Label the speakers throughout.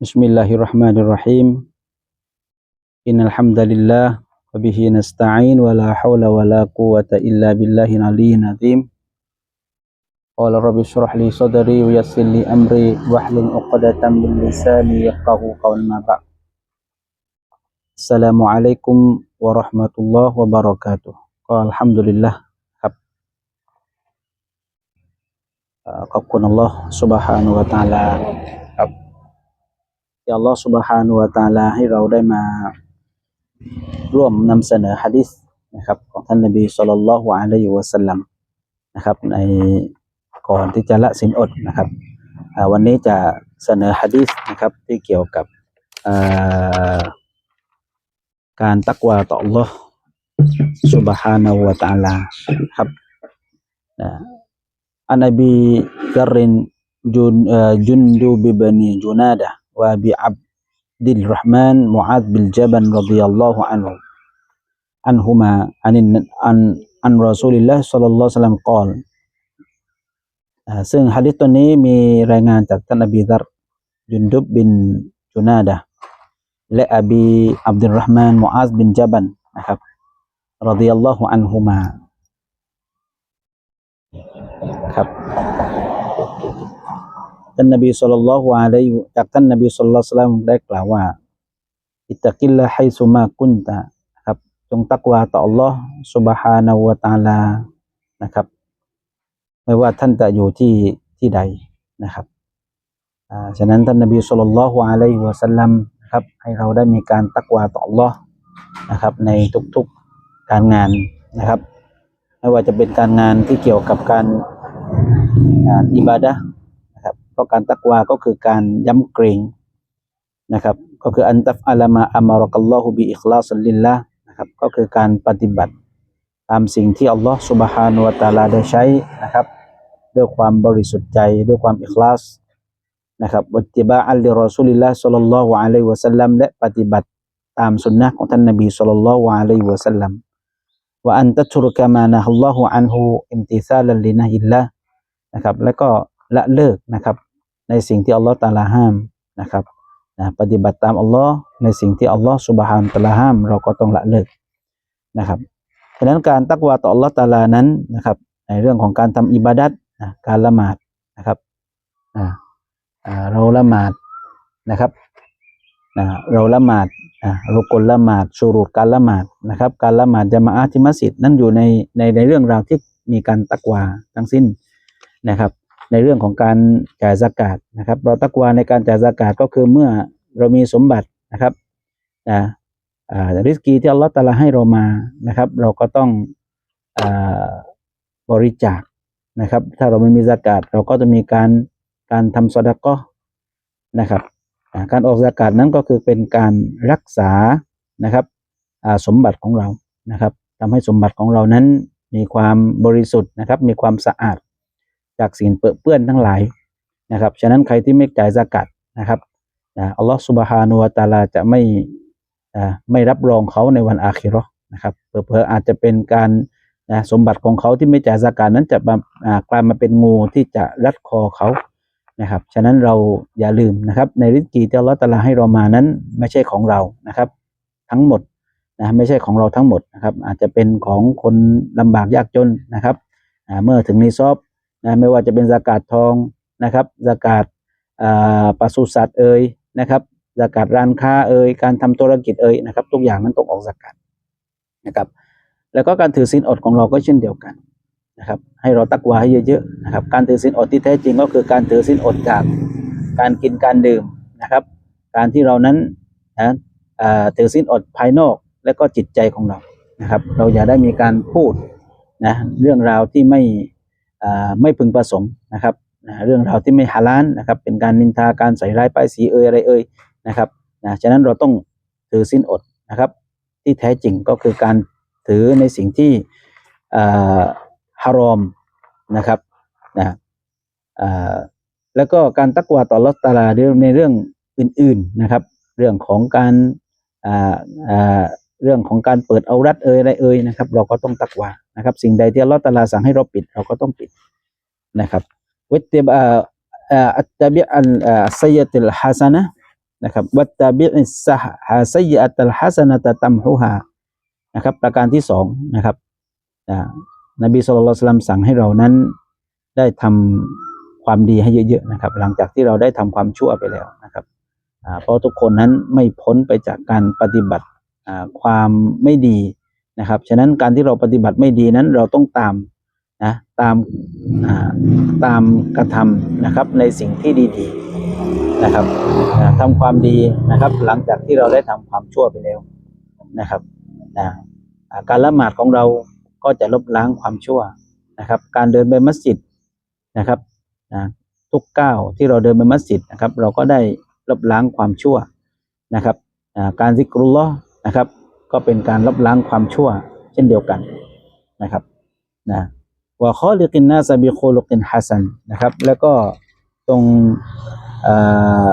Speaker 1: بسم الله الرحمن الرحيم إن الحمد لله وبه نستعين ولا حول ولا قوة إلا بالله العلي العظيم قال رب اشرح لي صدري ويسر لي أمري واحلل عقدة من لساني يفقه قول ما بعد السلام عليكم ورحمة الله وبركاته قال الحمد لله ครับเอ่อขอบคุณอัลลอฮ์ سبحانه และ تعالى ครับ ที่ อัลลอฮ์ سبحانه และ تعالى ให้เราได้มาร่วมนำเสนอฮะดิษนะครับ ของท่านนบีศ็อลลัลลอฮุอะลัยฮิวะสัลลัมนะครับ ในก่อนที่จะละสินอดนะครับอ่าวันนี้จะเสนอฮะดิษนะครับ ที่เกี่ยวกับอ่าการตักวาต่ออัลลอฮ์ سبحانه และ تعالى ครับนะอันนบีกรรินจุนเอ่อจุนดูบิบนีจุนาดะ วะบิอับดิลรห์มานมุอาดบิลจับันรดิยัลลอฮุอันฮุอันฮุมาอันอันอันรอซูลิลลาฮ์ศ็อลลัลลอฮุอะลัยฮิวะซัลลัมกล่าวอ่าซึ่งหะดีษตัวนี้มีรายงานจากท่านนบีดัรจุนดุบบินจุนาดะและอบีอับดุลรห์มานมุอาซบินจับันนะครับรดิยัลลอฮุอันฮุมาครับ ท่านนบีสุลต่านละฮ์ะลัยจากท่านนบีสุลต่านสลามได้กล่าวว่า อิตะกิลละให้สุมาคุนตะครับ จงตักวาต่ออัลลอฮ์สุบฮานาวะตาลานะครับ ไม่ว่าท่านจะอยู่ที่ที่ใดนะครับอ่าฉะนั้นท่านนบีสุลต่านละฮ์อะลัยฮุสลัมครับให้เราได้มีการตักวาต่ออัลลอฮ์นะครับ ในทุกๆการงานนะครับ ไม่ว่าจะเป็นการงานที่เกี่ยวกับการอิบาดะ ราะการตักวาก็คือการย้ำเกรงนะครับ ก็คืออันตัฟอัลมาอัมารกัลลอฮุบิอิคลาสัลลิลละนะครับ ก็คือการปฏิบัติตามสิ่งที่อัลลอฮ์สุบฮานุวะตาลาได้ใช้นะครับ ด้วยความบริสุทธิ์ใจด้วยความอิคลาสนะครับอัติบะอัลลิรอสุลิลลาสัลลัลลอฮุอะลัยฮิวะสัลลัมและปฏิบัติตามสุนนะของท่านนบีสัลลัลลอฮุอะลัยฮิวะสัลลัมว่าอันตัชรุกะมานะอัลลอฮุอันฮูอิมติซาลัลลินะอิลละนะครับ แล้วก็ละเลิกนะครับ ในสิ่งที่อัลลอฮ์ตาลาห้ามนะครับนะปฏิบัติตามอัลลอฮ์ในสิ่งที่อัลลอฮ์สุบฮานตะลาห้าม เราก็ต้องละเลิกนะครับฉะนั้นการตักวาต่ออัลลอฮ์ตาลานั้นนะครับ ในเรื่องของการทำอิบาดัตนะการละหมาดนะครับอ่าอ่าเราละหมาดนะครับนะเราละหมาดอ่ารุกลละหมาดชูรุดการละหมาดนะครับ การละหมาดจะมาอาที่มัสยิดนั่นอยู่ในในในเรื่องราวที่มีการตักวาทั้งสิ้นนะครับ ในเรื่องของการจ่ายสกาดนะครับ เราตักวาในการจ่ายสกาดก็คือเมื่อเรามีสมบัตินะครับนะอ่าริสกีที่อัลลอฮฺตะลาให้เรามานะครับ เราก็ต้องอ่าบริจาคนะครับ ถ้าเราไม่มีสกาดเราก็จะมีการการทำสดะก็นะครับการออกสกาดนั้นก็คือเป็นการรักษานะครับสมบัติของเรานะครับทำให้สมบัติของเรานั้นมีความบริสุทธิ์นะครับ มีความสะอาด จากสิ่งเปื้อเปื้อนทั้งหลายนะครับฉะนั้นใครที่ไม่จ่ายสกัดนะครับนะอัลลอฮฺสุบฮานุวะตะอาลาจะไม่ไม่รับรองเขาในวันอาคิราะห์นะครับเผลอๆอาจจะเป็นการนะสมบัติของเขาที่ไม่จ่ายสกัดนั้นจะมากลายมาเป็นงูที่จะรัดคอเขานะครับฉะนั้นเราอย่าลืมนะครับ ในริสกีที่อัลลอฮฺตะอาลาให้เรามานั้นไม่ใช่ของเรานะครับ ทั้งหมดนะไม่ใช่ของเราทั้งหมดนะครับ อาจจะเป็นของคนลำบากยากจนนะครับเมื่อถึงนิซอบ นะไม่ว่าจะเป็นสากาศทองนะครับสากาศปศุสัตว์เอ่ยนะครับสากาศร้านค้าเอ่ยการทำธุรกิจเอ่ยนะครับ ทุกอย่างนั้นต้องออกสากาศนะครับ แล้วก็การถือศีลอดของเราก็เช่นเดียวกันนะครับ ให้เราตักวาให้เยอะๆนะครับ การถือศีลอดที่แท้จริงก็คือการถือศีลอดจากการกินการดื่มนะครับ การที่เรานั้นนะถือศีลอดภายนอกและก็จิตใจของเรานะครับ เราอย่าได้มีการพูดนะเรื่องราวที่ไม่ ไม่พึงประสงค์นะครับนะเรื่องราวที่ไม่ฮาลาลนะครับเป็นการนินทาการใส่ร้ายป้ายสีเอ่ยอะไรเอ่ยนะครับนะฉะนั้นเราต้องถือสินอดนะครับ ที่แท้จริงก็คือการถือในสิ่งที่ฮารอมนะครับนะแล้วก็การตักวาต่อรัตตาลาเรื่องในเรื่องอื่นๆนะครับ เรื่องของการ เรื่องของการเปิดเอารัดเอ่ยอะไรเอ่ยนะครับ เราก็ต้องตักวานะครับ สิ่งใดที่อัลลอฮฺตาลาสั่งให้เราปิด เราก็ต้องปิดนะครับวิตติบะอัตตะบิอันอัสซัยติลฮะซะนะนะครับวัตตาบิอิสซะฮาซัยอัตัลฮัสนะตะตัมฮุฮานะครับ ประการที่สองนะครับอ่านบีสุลต่านสั่งให้เรานั้นได้ทำความดีให้เยอะๆนะครับ หลังจากที่เราได้ทำความชั่วไปแล้วนะครับเพราะทุกคนนั้นไม่พ้นไปจากการปฏิบัติ ความไม่ดีนะครับ ฉะนั้นการที่เราปฏิบัติไม่ดีนั้นเราต้องตามนะตามตามกระทำนะครับในสิ่งที่ดีๆนะครับทำความดีนะครับ หลังจากที่เราได้ทำความชั่วไปแล้วนะครับนะการละหมาดของเราก็จะลบล้างความชั่วนะครับ การเดินไปมัสยิดนะครับนะทุกก้าวที่เราเดินไปมัสยิดนะครับ เราก็ได้ลบล้างความชั่วนะครับการซิกรุลลอฮ์ นะครับ ก็เป็นการลบล้างความชั่วเช่นเดียวกันนะครับนะว่าข้อลิกินนาซาบิโคลกินฮัสันนะครับ แล้วก็ตรงอ่อ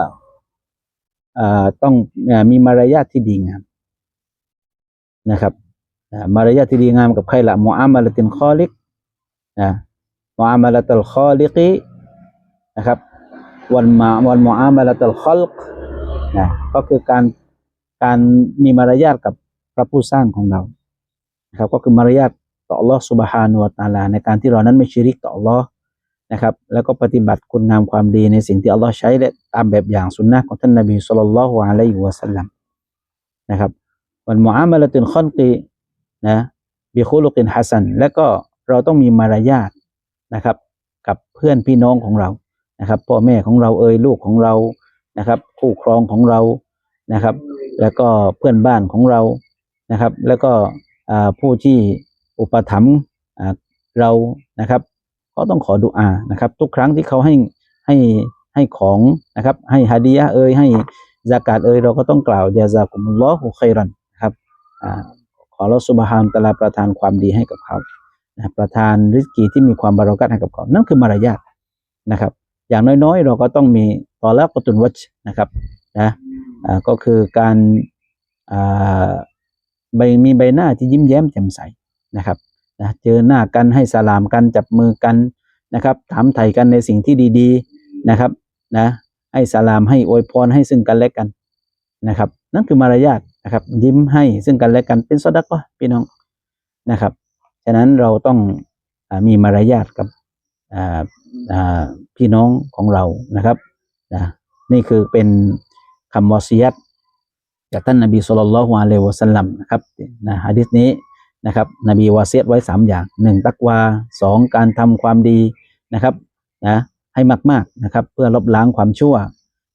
Speaker 1: เอ่อต้องมีมารยาทที่ดีงามนะครับมารยาทที่ดีงามกับใครละมุอามาลตินคอลิกนะมุอามาลตัลคอลิกีนะครับวันมาวันมุอามาลตัลคอลกนะก็คือการ การมีมารยาทกับพระผู้สร้างของเรานะครับก็คือมารยาทต่อ Allah Subhanahu wa Taala ในการที่เรานั้นไม่ชิริกต่อ Allah นะครับ แล้วก็ปฏิบัติคุณงามความดีในสิ่งที่ Allah ใช้และตามแบบอย่างสุนนะของท่านนบีสุลต่านละฮ์อะลัยฮิวะสัลลัมนะครับวันมุอามาละตุนคอนกีนะบิคุลุกินฮัสันและก็เราต้องมีมารยาทนะครับ กับเพื่อนพี่น้องของเรานะครับ พ่อแม่ของเราเอ่ยลูกของเรานะครับ คู่ครองของเรานะครับ แล้วก็เพื่อนบ้านของเรานะครับ แล้วก็ผู้ที่อุปถัมภ์เรานะครับ ก็ต้องขอดุอานะครับ ทุกครั้งที่เขาให้ให้ให้ของนะครับ ให้ฮาดียะเอ่ยให้ซากาตเอ่ยเราก็ต้องกล่าวยาซากุมุลลอฮุคัยรันนะครับอขอเราสุบฮานตะลาประทานความดีให้กับเขานะประทานริสกีที่มีความบารักัตให้กับเขา นั่นคือมารยาทนะครับ อย่างน้อยๆ เราก็ต้องมีตอละกตุนวัชนะครับนะ ก็คือการใบมีใบหน้าที่ยิ้มแย้มแจ่มใสนะครับนะเจอหน้ากันให้สลามกันจับมือกันนะครับ ถามไถ่กันในสิ่งที่ดีๆนะครับนะให้สลามให้อวยพรให้ซึ่งกันและกันนะครับ นั่นคือมารยาทนะครับ ยิ้มให้ซึ่งกันและกันเป็นสดักวะพี่น้องนะครับฉะนั้นเราต้องอมีมารยาทกับพี่น้องของเรานะครับนะนี่คือเป็น คำวอซียัตจากท่านนบีสุลต่านละฮ์อะลัยฮิวะสัลลัมนะครับนะฮะดิษนี้นะครับ นบีวาเซียตไว้สามอย่างหนึ่งตักวาสองการทำความดีนะครับนะให้มากๆนะครับ เพื่อลบล้างความชั่ว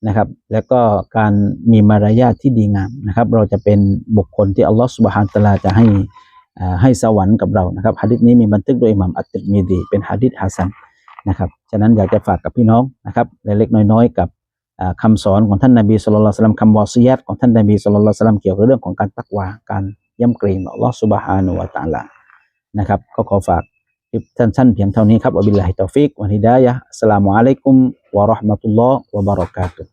Speaker 1: นะครับ แล้วก็การมีมารยาทที่ดีงามนะครับ เราจะเป็นบุคคลที่อัลลอฮฺสุบฮานตะลาจะให้อ่าให้สวรรค์กับเรานะครับฮะดิษนี้มีบันทึกโดยอิหม่ามอัตติมีดี เป็นฮะดิษฮัสซันนะครับ ฉะนั้นอยากจะฝากกับพี่น้องนะครับเล็กๆน้อยๆกับ คำคำสอนของท่านนบีสุลต่านสลัมคำวอซียัตของท่านนบีสุลต่านสลัมเกี่ยวกับเรื่องของการตักวาการย่ำเกรงอัลลอฮฺสุบฮานุวะตะอาลานะครับก็ขอฝากคลิปสั้นๆเพียงเท่านี้ครับอับิลลาฮิตอฟิกวันฮิดายะฮ์อัสลามุอะลัยกุมวะราะห์มะตุลลอฮ์วะบารอกาตุฮ